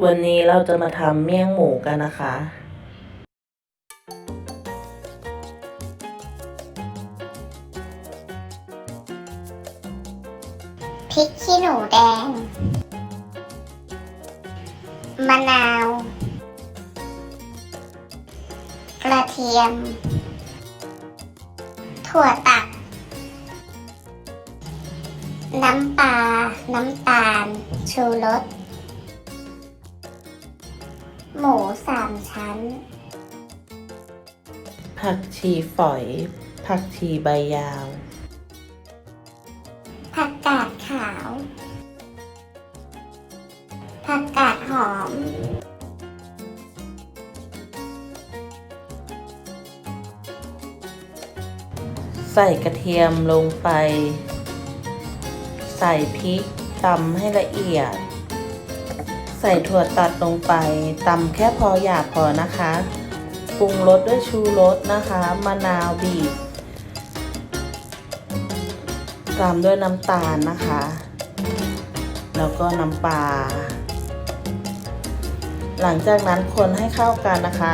วันนี้เราจะมาทำเมี่ยงหมูกันนะคะ พริกขี้หนูแดง มะนาว กระเทียม ถั่วตัดน้ำปลา น้ำตาล ชูรส หมูสามชั้น ผักชีฝอย ผักชีใบยาว ผักกาดขาว ผักกาดหอม ใส่กระเทียมลงไป ใส่พริกตำให้ละเอียด ใส่ถั่วตัดลงไปตำแค่พอหยาบพอนะคะปรุงรสด้วยชูรสนะคะมะนาวบีบตามด้วยน้ำตาลนะคะ แล้วก็น้ำปลาหลังจากนั้นคนให้เข้ากันนะคะ